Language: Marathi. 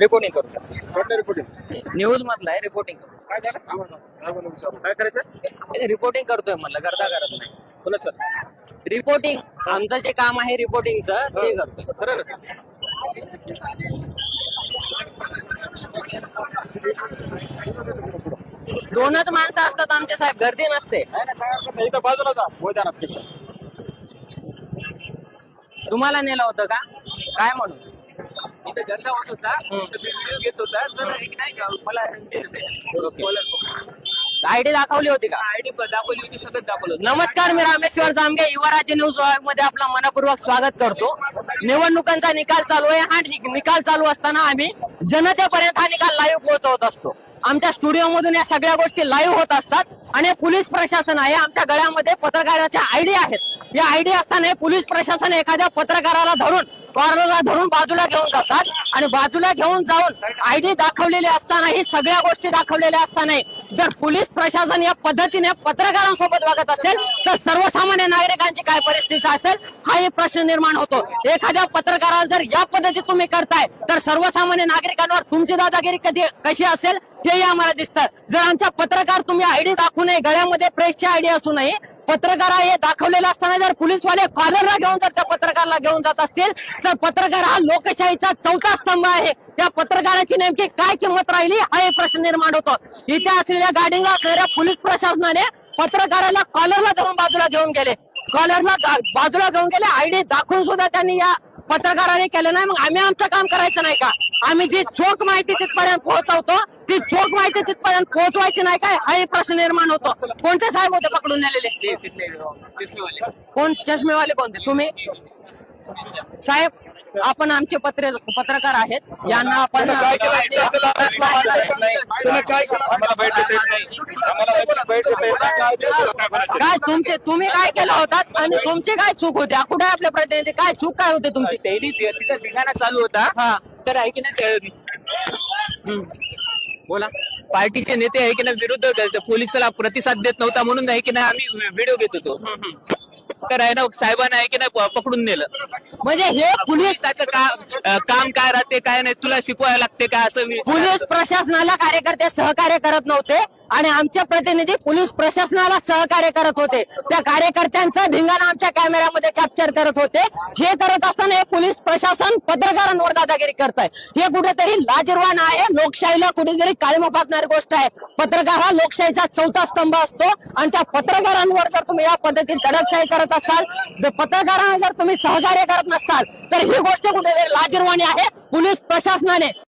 रिपोर्टिंग करतो कुठलं रिपोर्टिंग न्यूज मधला आहे रिपोर्टिंग काय झालं? आम्हाला विचारू. काय करायचं? रिपोर्टिंग करतोय म्हणलं करता करत नाही. कोणाचं रिपोर्टिंग आमचं जे काम आहे रिपोर्टिंगचं ते करतोय. खरं ना दोनच माणसं असतात आमचे साहेब गर्दी नसते. नाही ना काय हरकत नाही. इथं बाजूला जा. मैदानात तिकडं. तुम्हाला नेलं होतं का? काय म्हणून? इथं धंदा होत होता. तर मी व्हिडिओ घेत होता. तर एक नाही का मला आयडी दाखवली होती का? आयडी दाखवली होती सगळं दाखवलं. नमस्कार मी रामेश्वर जामगे युवराज्य न्यूजमध्ये आपला मनपूर्वक स्वागत करतो. निवडणुकांचा निकाल चालू आहे. हा निकाल चालू असताना आम्ही जनतेपर्यंत हा निकाल लाईव्ह पोहोचवत असतो. आमच्या स्टुडिओ मधून या सगळ्या गोष्टी लाईव्ह होत असतात आणि पोलीस प्रशासन आहे. आमच्या गळ्यामध्ये पत्रकाराच्या आयडी आहेत. या आयडी असताना पोलीस प्रशासन एखाद्या पत्रकाराला धरून कॉर्नरला धरून बाजूला घेऊन जातात आणि बाजूला घेऊन जाऊन आयडी दाखवलेली असतानाही सगळ्या गोष्टी दाखवलेल्या असतानाही जर पोलीस प्रशासन या पद्धतीने पत्रकारांसोबत वागत असेल तर सर्वसामान्य नागरिकांची काय परिस्थिती असेल हाही प्रश्न निर्माण होतो. एखाद्या पत्रकाराला जर या पद्धतीत तुम्ही करताय तर सर्वसामान्य नागरिकांवर तुमची दादागिरी कधी कशी असेल? तेही आम्हाला दिसतात. जर आमच्या पत्रकार तुम्ही आयडी दाखवू नये गळ्यामध्ये प्रेसची आयडी असू नये पत्रकार हे दाखवलेलं असताना जर पोलीसवाले कॉलरला घेऊन जर त्या पत्रकाराला घेऊन जात असतील तर पत्रकार हा लोकशाहीचा चौथा स्तंभ आहे. त्या पत्रकाराची नेमकी काय किंमत राहिली हा एक प्रश्न निर्माण होतो. इथे असलेल्या गाडीला असलेल्या पोलीस प्रशासनाने पत्रकाराला कॉलरला धरून बाजूला घेऊन गेले. कॉलरला बाजूला घेऊन गेले आयडी दाखवून सुद्धा त्यांनी या पत्रकाराने केलं नाही. मग आम्ही आमचं काम करायचं नाही का? आम्ही जी चोख माहिती तिथपर्यंत पोहोचवतो ती चोख माहिती तिथपर्यंत पोहोचवायची नाही काय? हा एक प्रश्न निर्माण होतो. कोणते साहेब होते पकडून नेलेले? कोण? चष्मेवाले कोणते? तुम्ही? साहेब आपण आमचे पत्र पत्रकार आहेत. यांना आपण काय तुमचे तुम्ही काय केलं होतात? आणि तुमची काय चूक होती? कुठे आपले प्रतिनिधी? काय चूक काय होते तुमची? तिथं ठिकाणा चालू होता. हा. तर हम्म. बोला. पार्टीचे नेते आहे की नाही विरुद्ध पोलिसाला प्रतिसाद देत नव्हता म्हणून आहे की नाही आम्ही व्हिडिओ घेत होतो. तर आहे ना साहेबांना आहे की नाही पकडून नेलं. म्हणजे हे पोलीस पोलिसाचं का काम काय राहते काय नाही तुला शिकवायला लागते का असं मी- पोलीस प्रशासनाला कार्यकर्ते सहकार्य करत नव्हते. आणि आमचे प्रतिनिधी पोलीस प्रशासनाला सहकार्य करत होते. त्या कार्यकर्त्यांचा धिंगाणा आमच्या कॅमेऱ्यामध्ये कॅप्चर करत होते. हे करत असताना हे पोलीस प्रशासन पत्रकारांवर दादागिरी करत आहे हे कुठेतरी लाजीरवान आहे. लोकशाहीला कुठेतरी काळीमा फासणारी गोष्ट आहे. पत्रकार हा लोकशाहीचा चौथा स्तंभ असतो. आणि त्या पत्रकारांवर जर तुम्ही या पद्धतीत दडपशाही करत असाल तर पत्रकारांना जर तुम्ही सहकार्य करत नसाल तर ही गोष्ट कुठेतरी लाजीरवाणी आहे. पोलीस प्रशासनाने